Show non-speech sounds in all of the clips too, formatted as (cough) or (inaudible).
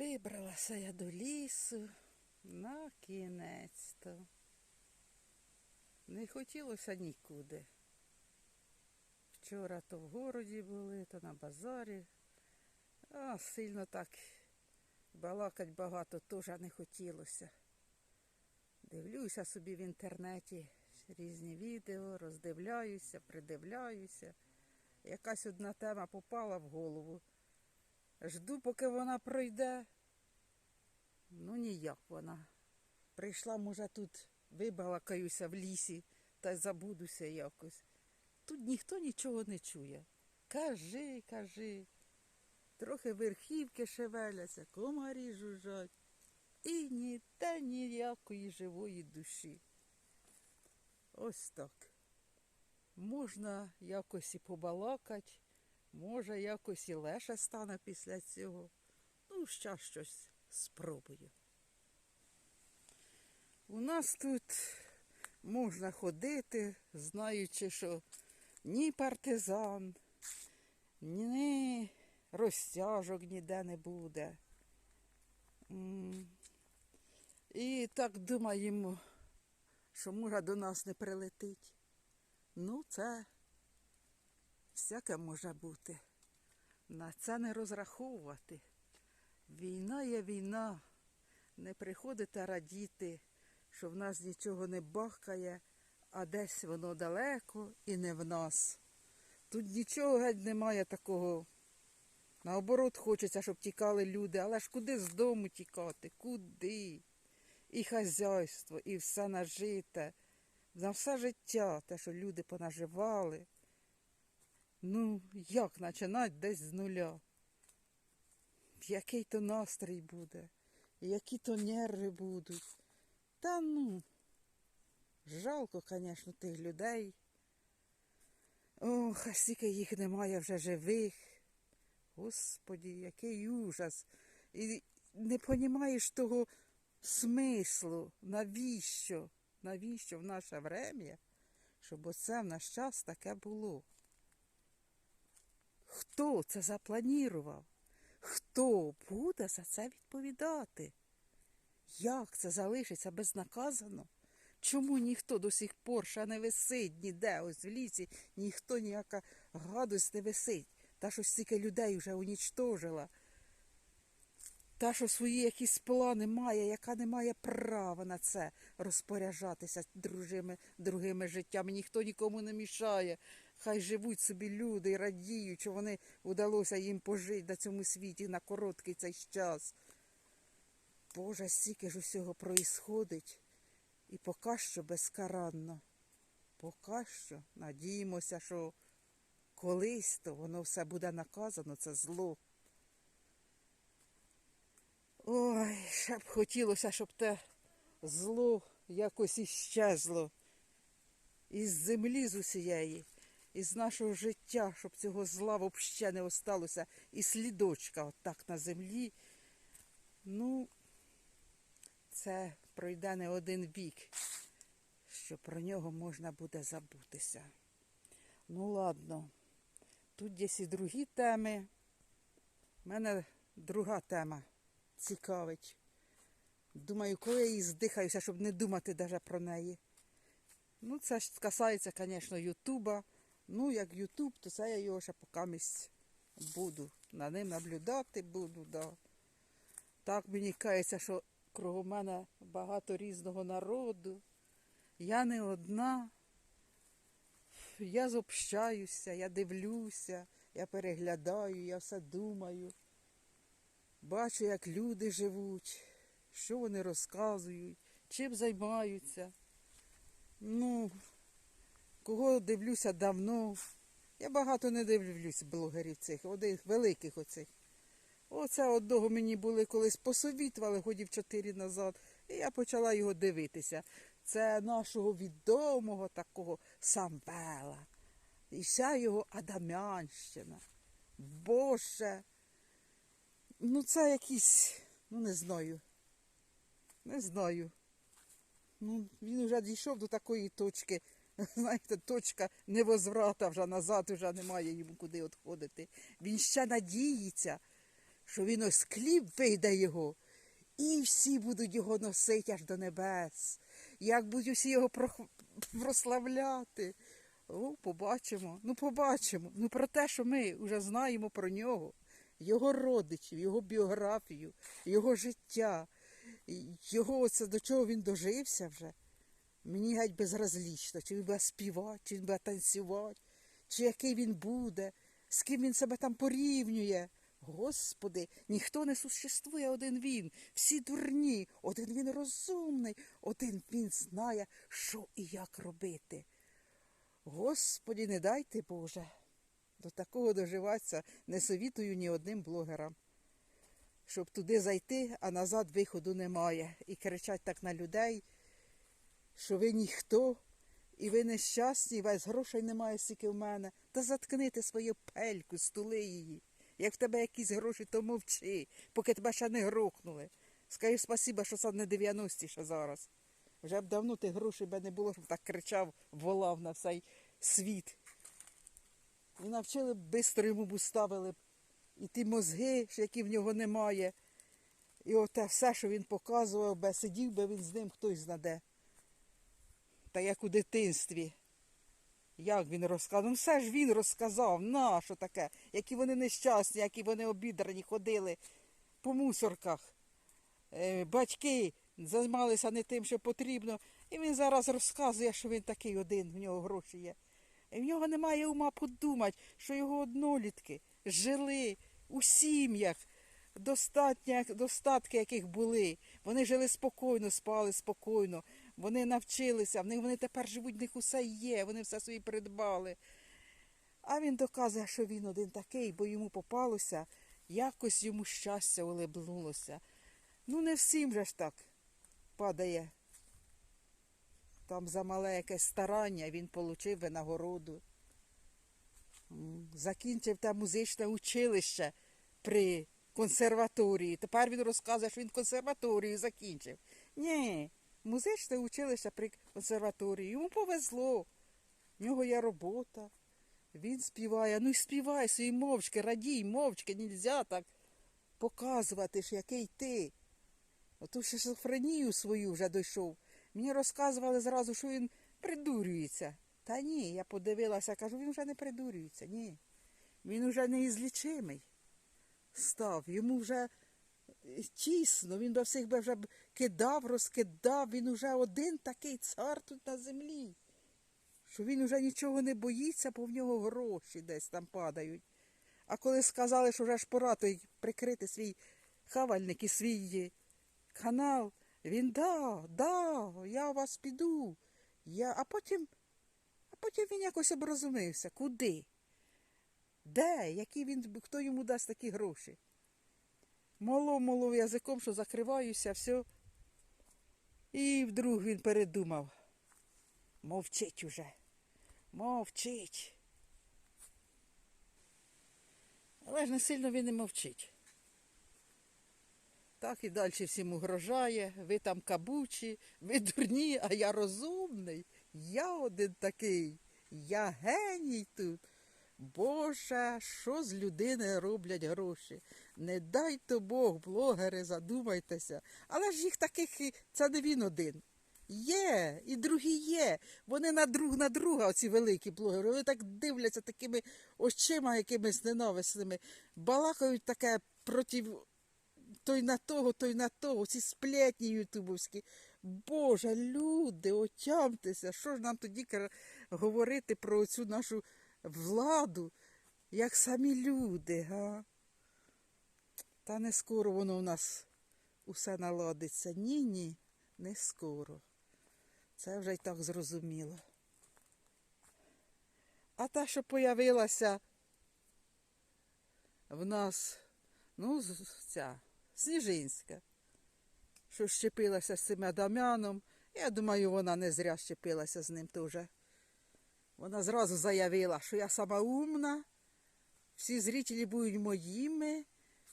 Вибралася я до лісу на кінець-то. Не хотілося нікуди. Вчора то в городі були, то на базарі. А сильно так балакать багато теж не хотілося. Дивлюся собі в інтернеті різні відео, роздивляюся, придивляюся. Якась одна тема попала в голову. Жду, поки вона пройде. Ну ніяк вона. Прийшла, може, тут вибалакаюся в лісі та забудуся якось. Тут ніхто нічого не чує. Кажи, кажи. Трохи верхівки шевеляться, комарі жужжать. І ніде ніякої живої душі. Ось так. Можна якось і побалакать, може, якось і легше стане після цього. Ну, ще щось спробую. У нас тут можна ходити, знаючи, що ні партизан, ні розтяжок ніде не буде. І так думаємо, що може до нас не прилетить. Ну, це всяке може бути. На це не розраховувати. Війна є війна. Не приходите радіти, що в нас нічого не бахкає, а десь воно далеко і не в нас. Тут нічого геть немає такого. Наоборот, хочеться, щоб тікали люди, але ж куди з дому тікати? Куди? І хазяйство, і все нажите. За все життя, те, що люди понаживали. Ну, як починати десь з нуля? Який то настрій буде, які то нерви будуть. Та ну, жалко, звісно, тих людей. Ох, а стільки їх немає вже живих. Господі, який ужас. І не розумієш того смислу, навіщо, навіщо в наше врем'я, щоб оце в наш час таке було. Хто це запланірував? Хто буде за це відповідати? Як це залишиться безнаказано? Чому ніхто до сих пор ще не висить ніде, ось в лісі, ніхто ніяка гадость не висить. Та що стільки людей вже унічтожила. Та, що свої якісь плани має, яка не має права на це розпоряджатися дружими, другими життями. Ніхто нікому не мішає. Хай живуть собі люди і радіють, що вони вдалося їм пожити на цьому світі на короткий цей час. Боже, стільки ж усього проїсходить. І поки що безкаранно. Поки що надіємося, що колись то воно все буде наказано, це зло. Ой, ще б хотілося, щоб те зло якось іщезло. Із землі з усієї, із нашого життя, щоб цього зла взагалі не осталося, і слідочка отак на землі. Ну, це пройде не один вік, що про нього можна буде забутися. Ну, ладно, тут десь і другі теми. У мене друга тема цікавить. Думаю, коли я її здихаюся, щоб не думати навіть про неї. Ну, це ж касається, звісно, Ютуба. Ну, як Ютуб, то це я його ще покамість буду. На ним наблюдати буду, да. Так мені кається, що кругом мене багато різного народу. Я не одна. Я зобщаюся, я дивлюся, я переглядаю, я все думаю. Бачу, як люди живуть, що вони розказують, чим займаються. Ну, кого дивлюся давно. Я багато не дивлюсь блогерів цих, одних великих оцих. Оце одного мені були колись посовітували годів чотири назад, і я почала його дивитися. Це нашого відомого такого Самвела. І вся його Адамянщина. Боже. Ну, це якийсь, ну не знаю. Не знаю. Ну, він вже дійшов до такої точки. (laughs) Знаєте, точка невозврата вже назад вже немає йому куди відходити. Він ще надіється, що він ось кліп вийде його, і всі будуть його носити аж до небес. Як будуть всі його прославляти. О, побачимо, ну побачимо. Ну про те, що ми вже знаємо про нього, його родичів, його біографію, його життя, його оце до чого він дожився вже. Мені геть безразлічно, чи він буде співати, чи він буде танцювати, чи який він буде, з ким він себе там порівнює. Господи, ніхто не существує, один він. Всі дурні, один він розумний, один він знає, що і як робити. Господі, не дайте Боже. До такого доживатися не совітую ні одним блогерам. Щоб туди зайти, а назад виходу немає. І кричать так на людей, що ви ніхто, і ви нещасні, і весь грошей немає стільки в мене. Та заткнити свою пельку, стули її. Як в тебе якісь гроші, то мовчи, поки тебе ще не грохнули. Скажи спасіба, що це не 90-ті ще зараз. Вже б давно тих грошей би не було, щоб так кричав, волав на цей світ. І навчили б бистро йому б уставили б і ті мозги, які в нього немає. І оте все, що він показував би, сидів би він з ним хтось знаде. Та як у дитинстві. Як він розказав? Ну все ж він розказав, на що таке, які вони нещасні, які вони обідрані, ходили по мусорках. Е, батьки займалися не тим, що потрібно. І він зараз розказує, що він такий один, в нього гроші є. В нього немає ума подумати, що його однолітки жили у сім'ях, достатки яких були. Вони жили спокійно, спали спокійно, вони навчилися, в них вони тепер живуть, в них усе є, вони все собі придбали. А він доказує, що він один такий, бо йому попалося, якось йому щастя улибнулося. Ну, не всім же ж так падає. Там за мале якесь старання він отримав винагороду. Закінчив те музичне училище при консерваторії. Тепер він розказує, що він консерваторію закінчив. Ні, музичне училище при консерваторії. Йому повезло. В нього є робота. Він співає. Ну і співай свої мовчки, радій, мовчки, нельзя так показувати, ж який ти. Оту шизофренію свою вже дійшов. Мені розказували зразу, що він придурюється. Та ні, я подивилася, кажу, він вже не придурюється, ні. Він вже неізлічимий став. Йому вже е, тісно, він до всіх би вже кидав, розкидав, він уже один такий цар тут на землі. Що він уже нічого не боїться, бо в нього гроші десь там падають. А коли сказали, що вже ж пора той прикрити свій хавальник і свій е, канал, він да, да, я вас піду. Я... А потім, а потім він якось оброзумився. Куди? Де? Які він, хто йому дасть такі гроші? Молов, молов язиком, що закриваюся, все. І вдруг він передумав. Мовчить уже. Мовчить. Але ж не сильно він не мовчить. Так і далі всім угрожає. Ви там кабучі, ви дурні, а я розумний. Я один такий. Я геній тут. Боже, що з людини роблять гроші? Не дай то Бог, блогери, задумайтеся. Але ж їх таких, це не він один. Є, і другі є. Вони на друг на друга, оці великі блогери. Вони так дивляться такими очима якимись ненависними, балакають таке проти той на того, той на того, ці сплетні ютубовські. Боже, люди, отямтеся, що ж нам тоді говорити про цю нашу владу, як самі люди, га? Та не скоро воно в нас усе наладиться. Ні, ні, не скоро. Це вже й так зрозуміло. А та, що появилася в нас, ну, ця Сніжинська, що щепилася з цим Адамяном. Я думаю, вона не зря щепилася з ним теж. Вона зразу заявила, що я сама умна, всі зрителі будуть моїми,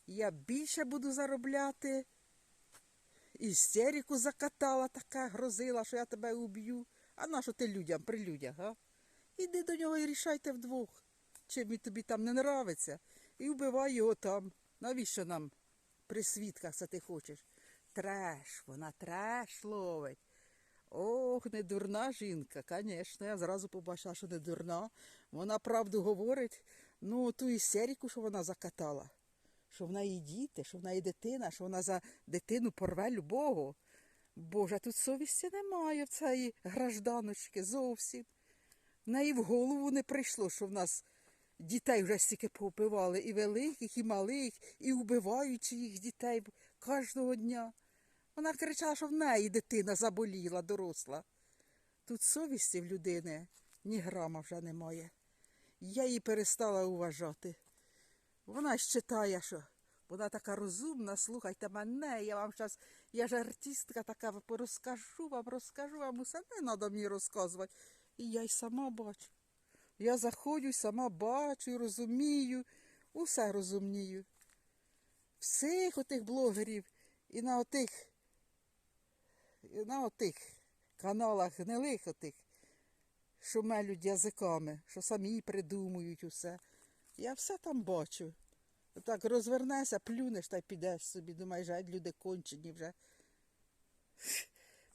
я більше буду заробляти. Істерику закатала така, грозила, що я тебе уб'ю. А на що ти людям при людях, га? Іди до нього і рішайте вдвох. Чим він тобі там не нравиться, і вбивай його там. Навіщо нам при свідках це ти хочеш? Треш, вона треш ловить. Ох, не дурна жінка, звісно, я зразу побачила, що не дурна. Вона правду говорить. Ну, ту істерику, що вона закатала, що в неї діти, що в неї дитина, що вона за дитину порве любого. Боже, тут совісті немає в цієї гражданочки зовсім. В неї в голову не прийшло, що в нас дітей вже стільки повбивали, і великих, і малих, і вбиваючи їх дітей кожного дня. Вона кричала, що в неї дитина заболіла, доросла. Тут совісті в людини ні грама вже немає. Я її перестала уважати. Вона ж читає, що вона така розумна, слухайте мене, я вам зараз, я ж артистка така, розкажу вам, розкажу вам, усе не треба мені розказувати. І я й сама бачу. Я заходжу, сама бачу, розумію, усе розумію. Всіх отих блогерів і на отих, і на отих каналах гнилих отих, що мелють язиками, що самі придумують усе. Я все там бачу. Так розвернешся, плюнеш та й підеш собі. Думаєш, а люди кончені вже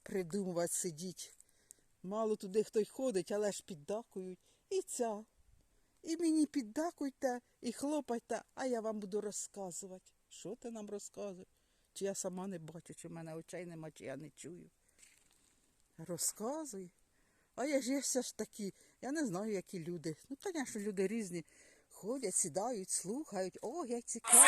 придумувати сидіть. Мало туди хто й ходить, але ж піддакують. І ця. І мені піддакуйте, і хлопайте, а я вам буду розказувати. Що ти нам розказуєш? Чи я сама не бачу, чи в мене очей нема, чи я не чую. Розказуй. А я ж є все ж такі, я не знаю, які люди. Ну, звісно, люди різні. Ходять, сідають, слухають. О, як цікаво.